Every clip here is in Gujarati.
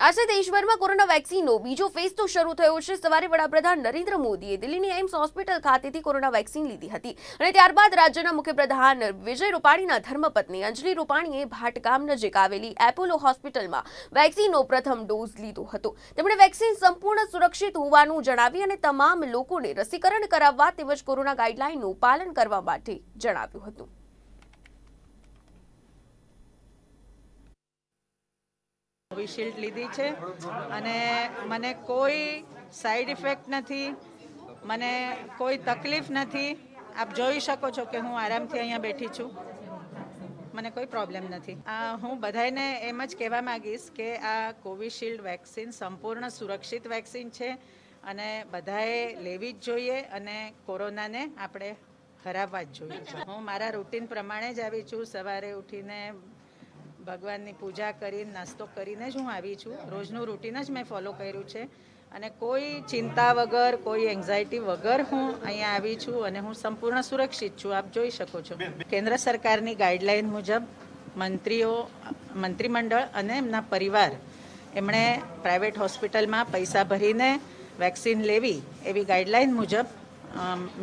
આજે દેશભરમાં કોરોના વેક્સિનનો બીજો ફેઝ તો શરૂ થયો છે. સવારે વડાપ્રધાન નરેન્દ્ર મોદીએ દિલ્હીની એમ્સ હોસ્પિટલ ખાતેથી કોરોના વેક્સિન લીધી હતી અને ત્યારબાદ રાજ્યના મુખ્યપ્રધાન વિજય રૂપાણીના ધર્મપત્ની અંજલિ રૂપાણીએ ભાટગામ નજીક આવેલી એપોલો હોસ્પિટલમાં વેક્સિનનો પ્રથમ ડોઝ લીધો હતો. તેમણે વેક્સિન સંપૂર્ણ સુરક્ષિત હોવાનું જણાવી અને તમામ લોકોને રસીકરણ કરાવવા તેમજ કોરોના ગાઈડલાઈનનું પાલન કરવા માટે જણાવ્યું હતું. કોવિશિલ્ડ લીધી છે. અને મને કોઈ સાઈડ ઇફેક્ટ નથી. મને કોઈ તકલીફ નથી. આપ જોઈ શકો છો કે હું આરામથી અહીંયા બેઠી છું. મને કોઈ પ્રોબ્લેમ નથી. આ હું બધાને એમ જ કહેવા માંગીશ કે આ કોવિશિલ્ડ વેક્સિન સંપૂર્ણ સુરક્ષિત વેક્સિન છે અને બધાએ લેવી જ જોઈએ અને કોરોનાને આપણે હરાવવા જ જોઈએ. હું મારા રૂટીન પ્રમાણે જ આવી છું. સવારે ઉઠીને ભગવાનની પૂજા કરીને નાસ્તો કરીને જ હું આવી છું. રોજનું રૂટીન જ મેં ફોલો કર્યું છે. અને કોઈ ચિંતા વગર કોઈ એન્ઝાયટી વગર હું અહીંયા આવી છું અને હું સંપૂર્ણ સુરક્ષિત છું. આપ જોઈ શકો છો. કેન્દ્ર સરકારની ગાઈડલાઈન મુજબ મંત્રીઓ મંત્રીમંડળ અને એમના પરિવાર એમણે પ્રાઇવેટ હોસ્પિટલમાં પૈસા ભરીને વેક્સિન લેવી એવી ગાઈડલાઈન મુજબ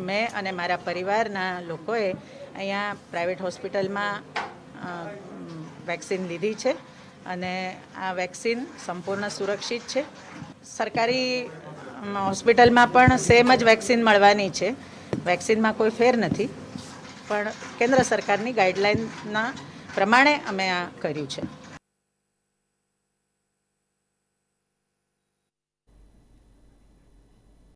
મેં અને મારા પરિવારના લોકોએ અહીંયા પ્રાઇવેટ હોસ્પિટલમાં વેક્સિન લીધી છે અને આ વેક્સિન સંપૂર્ણ સુરક્ષિત છે. સરકારી હોસ્પિટલમાં પણ સેમ જ વેક્સિન મળવાની છે. વેક્સિનમાં કોઈ ફેર નથી. પણ કેન્દ્ર સરકારની ગાઈડલાઇનના પ્રમાણે અમે આ કર્યું છે.